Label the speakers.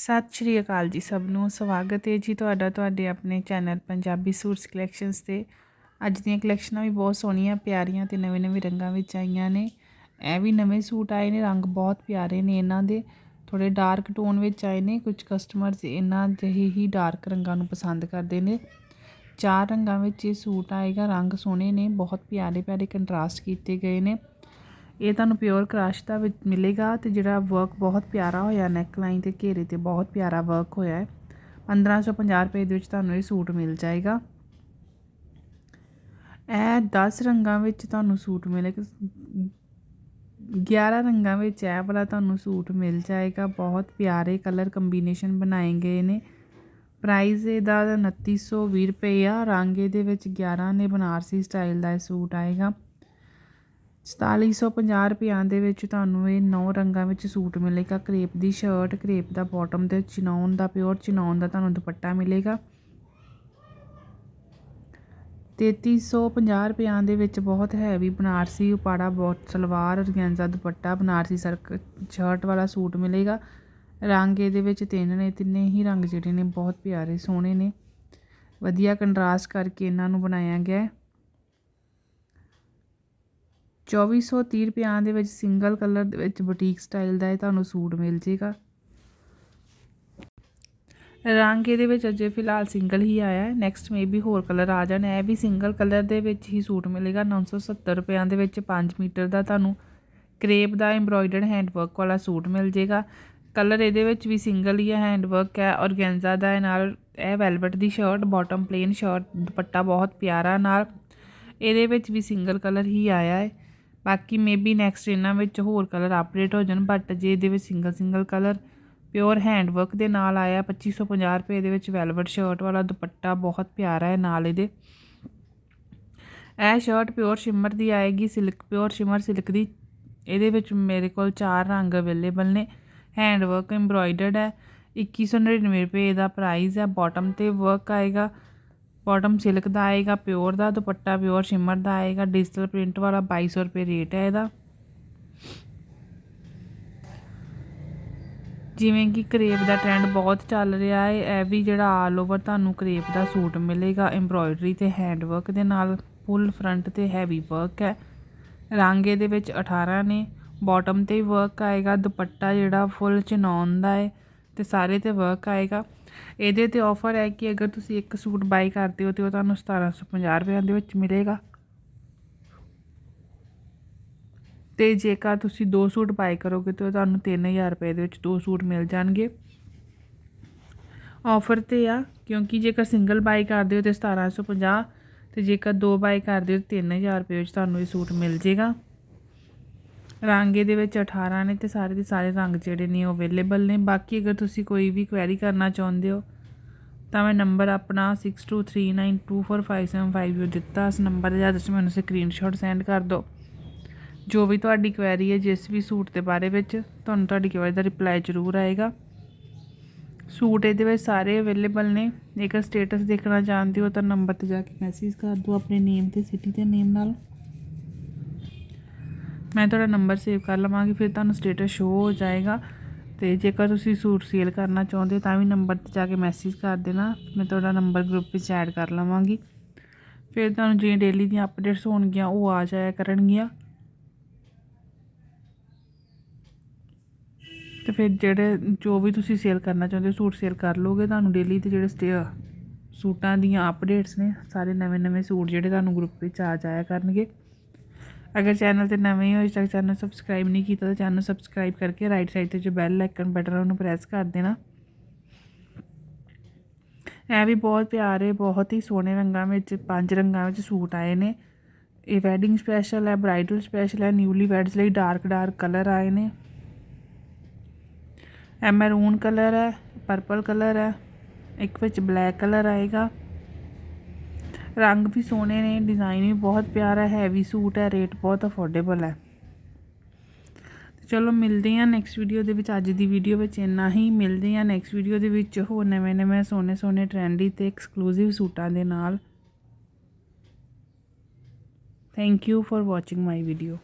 Speaker 1: ਸਤਿ ਸ਼੍ਰੀ ਅਕਾਲ ਜੀ ਸਭ ਨੂੰ, ਸਵਾਗਤ ਹੈ ਜੀ ਤੁਹਾਡਾ ਤੁਹਾਡੇ ਆਪਣੇ ਚੈਨਲ ਪੰਜਾਬੀ ਸੂਟਸ ਕਲੈਕਸ਼ਨਸ ਤੇ। ਅੱਜ ਦੀਆਂ ਕਲੈਕਸ਼ਨਾਂ ਵੀ ਬਹੁਤ ਸੋਹਣੀਆਂ, ਪਿਆਰੀਆਂ ਤੇ ਨਵੇਂ-ਨਵੇਂ ਰੰਗਾਂ ਵਿੱਚ ਆਈਆਂ ਨੇ। ਇਹ ਵੀ ਨਵੇਂ ਸੂਟ ਆਏ ਨੇ, ਰੰਗ ਬਹੁਤ ਪਿਆਰੇ ਨੇ ਇਹਨਾਂ ਦੇ। ਥੋੜੇ ਡਾਰਕ ਟੋਨ ਵਿੱਚ ਆਏ ਨੇ ਕੁਝ ਕਸਟਮਰਸ ਇਹਨਾਂ ਜਿਹੇ ਹੀ ਡਾਰਕ ਰੰਗਾਂ ਨੂੰ ਪਸੰਦ ਕਰਦੇ ਨੇ। ਚਾਰ ਰੰਗਾਂ ਵਿੱਚ ਇਹ ਸੂਟ ਆਏਗਾ, ਰੰਗ ਸੋਹਣੇ ਨੇ, ਬਹੁਤ ਪਿਆਰੇ ਪਿਆਰੇ ਕੰਟਰਾਸਟ ਕੀਤੇ ਗਏ ਨੇ। ਇਹ ਤੁਹਾਨੂੰ ਪਿਓਰ ਕਰਾਸ਼ ਦਾ ਵਿੱਚ ਮਿਲੇਗਾ ਤੇ ਜਿਹੜਾ ਵਰਕ ਬਹੁਤ ਪਿਆਰਾ ਹੋਇਆ ਨੈਕ ਲਾਈਨ ਤੇ ਘੇਰੇ ਤੇ ਬਹੁਤ ਪਿਆਰਾ ਵਰਕ ਹੋਇਆ ਹੈ। 1550 ਰੁਪਏ ਦੇ ਵਿੱਚ ਤੁਹਾਨੂੰ ਇਹ ਸੂਟ ਮਿਲ ਜਾਏਗਾ। ਇਹ 10 ਰੰਗਾਂ ਵਿੱਚ ਤੁਹਾਨੂੰ ਸੂਟ ਮਿਲੇਗਾ 11 ਰੰਗਾਂ ਵਿੱਚ ਇਹ ਵਾਲਾ ਤੁਹਾਨੂੰ ਸੂਟ ਮਿਲ ਜਾਏਗਾ। ਬਹੁਤ ਪਿਆਰੇ ਕਲਰ ਕੰਬੀਨੇਸ਼ਨ ਬਣਾਏ ਗਏ ਨੇ। ਪ੍ਰਾਈਸ ਇਹਦਾ 2920 ਰੁਪਏ ਆ। ਰੰਗ ਇਹਦੇ ਵਿੱਚ 11 ਨੇ ਬਨਾਰਸੀ ਸਟਾਈਲ ਦਾ ਇਹ ਸੂਟ ਆਏਗਾ। 4750 ਰੁਪਿਆਂ ਦੇ ਵਿੱਚ ਤੁਹਾਨੂੰ ਇਹ ਨੌ ਰੰਗਾਂ ਵਿੱਚ ਸੂਟ ਮਿਲੇਗਾ। ਕਰੇਪ ਦੀ ਸ਼ਰਟ, ਕਰੇਪ ਦਾ ਬਾਟਮ ਤੇ ਚਿਨੌਨ ਦਾ, ਪਿਓਰ ਚਿਨੌਨ ਦਾ ਤੁਹਾਨੂੰ ਦੁਪੱਟਾ ਮਿਲੇਗਾ। 3350 ਰੁਪਿਆਂ ਦੇ ਵਿੱਚ ਬਹੁਤ ਹੈਵੀ ਬਨਾਰਸੀ ਉਪਾੜਾ, ਬਹੁਤ ਸਲਵਾਰ ਔਰਗੈਂਜ਼ਾ ਦੁਪੱਟਾ, ਬਨਾਰਸੀ ਸਰਕ, ਸ਼ਰਟ ਵਾਲਾ ਸੂਟ ਮਿਲੇਗਾ। ਰੰਗ ਇਹਦੇ ਵਿੱਚ ਤਿੰਨ ਨੇ, ਤਿੰਨੇ ਹੀ ਰੰਗ ਜਿਹੜੇ ਨੇ ਬਹੁਤ ਪਿਆਰੇ, ਸੋਹਣੇ ਨੇ। ਵਧੀਆ ਕੰਟਰਾਸਟ ਕਰਕੇ ਇਹਨਾਂ ਨੂੰ ਬਣਾਇਆ ਗਿਆ ਹੈ। 2430 ਰੁਪਿਆਂ ਦੇ ਵਿੱਚ ਸਿੰਗਲ ਕਲਰ ਦੇ ਵਿੱਚ ਬੁਟੀਕ ਸਟਾਈਲ ਦਾ ਇਹ ਤੁਹਾਨੂੰ ਸੂਟ ਮਿਲ ਜੇਗਾ। ਰੰਗ ਇਹਦੇ ਵਿੱਚ ਅਜੇ ਫਿਲਹਾਲ ਸਿੰਗਲ ਹੀ ਆਇਆ ਹੈ। ਨੈਕਸਟ ਮੇਬੀ ਹੋਰ ਕਲਰ ਆ ਜਾਣ। ਇਹ ਵੀ ਸਿੰਗਲ ਕਲਰ ਦੇ ਵਿੱਚ ਹੀ ਸੂਟ ਮਿਲੇਗਾ। 970 ਰੁਪਿਆਂ ਦੇ ਵਿੱਚ 5 ਮੀਟਰ ਦਾ ਤੁਹਾਨੂੰ ਕਰੇਪ ਦਾ ਐਮਬ੍ਰੋਇਡਰਡ ਹੈਂਡਵਰਕ ਵਾਲਾ ਸੂਟ ਮਿਲ ਜੇਗਾ। ਕਲਰ ਇਹਦੇ ਵਿੱਚ ਵੀ ਸਿੰਗਲ ਹੀ ਹੈ। ਹੈਂਡ ਹੈ, ਔਰਗੈਂਜ਼ਾ ਦਾ ਨਾਲ, ਇਹ ਵੈਲਵਟ ਦੀ shirt bottom plain shirt dupatta ਬਹੁਤ ਪਿਆਰਾ ਨਾਲ ਇਹਦੇ ਵਿੱਚ ਵੀ ਸਿੰਗਲ ਕਲਰ ਹੀ ਆਇਆ ਹੈ। ਬਾਕੀ ਮੇਬੀ ਨੈਕਸਟ ਇਹਨਾਂ ਵਿੱਚ ਹੋਰ ਕਲਰ ਅਪਡੇਟ ਹੋ ਜਾਣ ਬਟ ਜੇ ਇਹਦੇ ਵਿੱਚ single single colour pure hand work ਦੇ ਨਾਲ ਆਇਆ 2550 ਰੁਪਏ ਦੇ ਵਿੱਚ ਵੈਲਵਟ ਸ਼ਰਟ ਵਾਲਾ ਦੁਪੱਟਾ, ਬਹੁਤ ਪਿਆਰਾ ਹੈ ਨਾਲ ਇਹਦੇ। ਇਹ ਸ਼ਰਟ ਪਿਓਰ ਸ਼ਿਮਰ ਦੀ ਆਏਗੀ ਸਿਲਕ ਪਿਓਰ ਸ਼ਿਮਰ ਸਿਲਕ ਦੀ। ਇਹਦੇ ਵਿੱਚ ਮੇਰੇ ਕੋਲ ਚਾਰ ਰੰਗ ਅਵੇਲੇਬਲ ਨੇ। ਹੈਂਡ ਵਰਕ ਐਮਬ੍ਰੋਇਡਰਡ ਹੈ 2199 ਰੁਪਏ ਦਾ ਪ੍ਰਾਈਸ ਹੈ ਬਾਟਮ ਤੇ ਵਰਕ ਆਏਗਾ। ਬਾਟਮ ਸਿਲਕ ਦਾ ਆਏਗਾ ਪਿਓਰ ਦਾ, ਦੁਪੱਟਾ ਪਿਓਰ ਸ਼ਿਮਰ ਦਾ ਆਏਗਾ ਡਿਜੀਟਲ ਪ੍ਰਿੰਟ ਵਾਲਾ 2200 ਰੁਪਏ ਰੇਟ ਹੈ ਇਹਦਾ। ਜਿਵੇਂ ਕਿ ਕਰੇਪ ਦਾ ਟ੍ਰੈਂਡ ਬਹੁਤ ਚੱਲ ਰਿਹਾ ਹੈ, ਇਹ ਵੀ ਜਿਹੜਾ ਆਲ ਓਵਰ ਤੁਹਾਨੂੰ ਕਰੇਪ ਦਾ ਸੂਟ ਮਿਲੇਗਾ ਐਮਬ੍ਰੋਇਡਰੀ ਤੇ ਹੈਂਡ ਵਰਕ ਦੇ ਨਾਲ ਫੁੱਲ ਫਰੰਟ ਤੇ ਹੈਵੀ ਵਰਕ ਹੈ। ਰੰਗ ਇਹਦੇ ਵਿੱਚ 18 ਨੇ ਬਾਟਮ ਤੇ ਵਰਕ ਆਏਗਾ, ਦੁਪੱਟਾ ਜਿਹੜਾ ਫੁੱਲ ਚਨੌਨ ਦਾ ਹੈ ਤੇ ਸਾਰੇ ਤੇ ਵਰਕ ਆਏਗਾ। ਇਹਦੇ ਤੇ ਆਫਰ ਹੈ ਕਿ ਅਗਰ ਤੁਸੀਂ ਇੱਕ ਸੂਟ ਬਾਈ ਕਰਦੇ ਹੋ ਤੇ ਉਹ ਤੁਹਾਨੂੰ 1750 ਰੁਪਏ ਦੇ ਵਿੱਚ ਮਿਲੇਗਾ। ਤੇ ਜੇਕਰ ਤੁਸੀਂ ਦੋ ਸੂਟ ਬਾਈ ਕਰੋਗੇ ਤੇ ਤੁਹਾਨੂੰ 3000 ਰੁਪਏ ਦੇ ਵਿੱਚ ਦੋ ਸੂਟ ਮਿਲ ਜਾਣਗੇ। ਆਫਰ ਤੇ ਆ, ਕਿਉਂਕਿ ਜੇਕਰ ਸਿੰਗਲ ਬਾਈ ਕਰਦੇ ਹੋ ਤੇ 1750 ਤੇ ਜੇਕਰ ਦੋ ਬਾਈ ਕਰਦੇ ਹੋ 3000 ਰੁਪਏ ਵਿੱਚ ਤੁਹਾਨੂੰ ਇਹ ਸੂਟ ਮਿਲ ਜੇਗਾ। ਰੰਗ ਇਹਦੇ ਵਿੱਚ 18 ਨੇ ਤੇ ਸਾਰੇ ਦੇ ਸਾਰੇ ਰੰਗ ਜਿਹੜੇ ਨੇ ਉਹ ਅਵੇਲੇਬਲ ਨੇ। ਬਾਕੀ ਅਗਰ ਤੁਸੀਂ ਕੋਈ ਵੀ ਕੁਐਰੀ ਕਰਨਾ ਚਾਹੁੰਦੇ ਹੋ, ਤਾਂ ਮੈਂ ਨੰਬਰ ਆਪਣਾ 6239245750 ਦਿੱਤਾ। ਇਸ ਨੰਬਰ ਤੇ ਤੁਸੀਂ ਮੈਨੂੰ ਸਕਰੀਨਸ਼ਾਟ ਸੈਂਡ ਕਰ ਦਿਓ। ਜੋ ਵੀ ਤੁਹਾਡੀ ਕੁਐਰੀ ਹੈ, ਜਿਸ ਵੀ ਸੂਟ ਦੇ ਬਾਰੇ ਵਿੱਚ, ਤੁਹਾਨੂੰ ਤੁਹਾਡੀ ਕੁਐਰੀ ਦਾ ਰਿਪਲਾਈ ਜ਼ਰੂਰ ਆਏਗਾ। ਸੂਟ ਇਹਦੇ ਵਿੱਚ ਸਾਰੇ ਅਵੇਲੇਬਲ ਨੇ। ਜੇਕਰ ਸਟੇਟਸ ਦੇਖਣਾ ਚਾਹੁੰਦੇ ਹੋ, ਤਾਂ ਨੰਬਰ ਤੇ ਜਾ ਕੇ ਮੈਸੇਜ ਕਰ ਦਿਓ ਆਪਣੇ ਨੇਮ ਤੇ ਸਿਟੀ ਦੇ ਨੇਮ ਨਾਲ। ਮੈਂ ਤੁਹਾਡਾ ਨੰਬਰ ਸੇਵ ਕਰ ਲਵਾਂਗੀ, ਫਿਰ ਤੁਹਾਨੂੰ ਸਟੇਟਸ ਸ਼ੋ ਹੋ ਜਾਏਗਾ। ਤੇ ਜੇਕਰ ਤੁਸੀਂ ਸੂਟ ਸੇਲ ਕਰਨਾ ਚਾਹੁੰਦੇ ਹੋ, ਤਾਂ ਵੀ ਨੰਬਰ ਤੇ ਜਾ ਕੇ ਮੈਸੇਜ ਕਰ ਦੇਣਾ, ਮੈਂ ਤੁਹਾਡਾ ਨੰਬਰ ਗਰੁੱਪ ਵਿੱਚ ਐਡ ਕਰ ਲਵਾਂਗੀ। ਫਿਰ ਤੁਹਾਨੂੰ ਜਿਹੜੀਆਂ ਡੇਲੀ ਦੀਆਂ ਅਪਡੇਟਸ ਹੋਣਗੀਆਂ, ਉਹ ਆ ਜਾਇਆ ਕਰਨਗੀਆਂ। ਤੇ ਫਿਰ ਜਿਹੜੇ, ਜੋ ਵੀ ਤੁਸੀਂ ਸੇਲ ਕਰਨਾ ਚਾਹੁੰਦੇ ਹੋ, ਸੂਟ ਸੇਲ ਕਰ ਲੋਗੇ ਤੁਹਾਨੂੰ ਡੇਲੀ ਤੇ ਜਿਹੜੇ ਸਟੇ ਸੂਟਾਂ ਦੀਆਂ ਅਪਡੇਟਸ ਨੇ, ਸਾਰੇ ਨਵੇਂ-ਨਵੇਂ ਸੂਟ ਜਿਹੜੇ ਤੁਹਾਨੂੰ ਗਰੁੱਪ ਵਿੱਚ ਆ ਜਾਇਆ ਕਰਨਗੇ। ਅਗਰ ਚੈਨਲ ਤੇ ਨਵੇਂ ਹੋ ਤੱਕ ਚੈਨਲ ਸਬਸਕ੍ਰਾਈਬ ਨਹੀਂ ਕੀਤਾ ਤਾਂ ਚੈਨਲ ਸਬਸਕ੍ਰਾਈਬ ਕਰਕੇ ਰਾਈਟ ਸਾਈਡ ਤੇ ਜੋ ਬੈਲ ਆਈਕਨ ਬਟਨ ਉਹਨੂੰ ਪ੍ਰੈਸ ਕਰ ਦੇਣਾ। ਇਹ ਵੀ ਬਹੁਤ ਪਿਆਰੇ, ਬਹੁਤ ਹੀ ਸੋਹਣੇ ਰੰਗਾਂ ਵਿੱਚ, ਪੰਜ ਰੰਗਾਂ ਵਿੱਚ ਸੂਟ ਆਏ ਨੇ। ਇਹ ਵੈਡਿੰਗ ਸਪੈਸ਼ਲ ਹੈ ਬ੍ਰਾਈਡਲ ਸਪੈਸ਼ਲ ਹੈ ਨਿਊਲੀ ਵੈਡਸ ਲਈ ਡਾਰਕ ਡਾਰਕ ਕਲਰ ਆਏ ਨੇ। ਇਹ ਮੈਰੂਨ ਕਲਰ ਹੈ ਪਰਪਲ ਕਲਰ ਹੈ, ਇੱਕ ਵਿੱਚ ਬਲੈਕ ਕਲਰ ਆਏਗਾ। ਰੰਗ ਵੀ ਸੋਹਣੇ ਨੇ ਡਿਜ਼ਾਈਨ ਵੀ ਬਹੁਤ ਪਿਆਰਾ ਹੈਵੀ ਸੂਟ ਹੈ ਰੇਟ ਬਹੁਤ ਅਫੋਰਡੇਬਲ ਹੈ। ਚਲੋ ਮਿਲਦੇ ਹਾਂ ਨੈਕਸਟ ਵੀਡੀਓ ਦੇ ਵਿੱਚ, ਅੱਜ ਦੀ ਵੀਡੀਓ ਵਿੱਚ ਇੰਨਾ ਹੀ। ਮਿਲਦੇ ਹਾਂ ਨੈਕਸਟ ਵੀਡੀਓ ਦੇ ਵਿੱਚ ਹੋਰ ਨਵੇਂ ਨਵੇਂ ਸੋਹਣੇ ਸੋਹਣੇ ਟ੍ਰੈਂਡੀ ਤੇ ਐਕਸਕਲੂਸਿਵ ਸੂਟਾਂ ਦੇ ਨਾਲ। Thank you for watching my video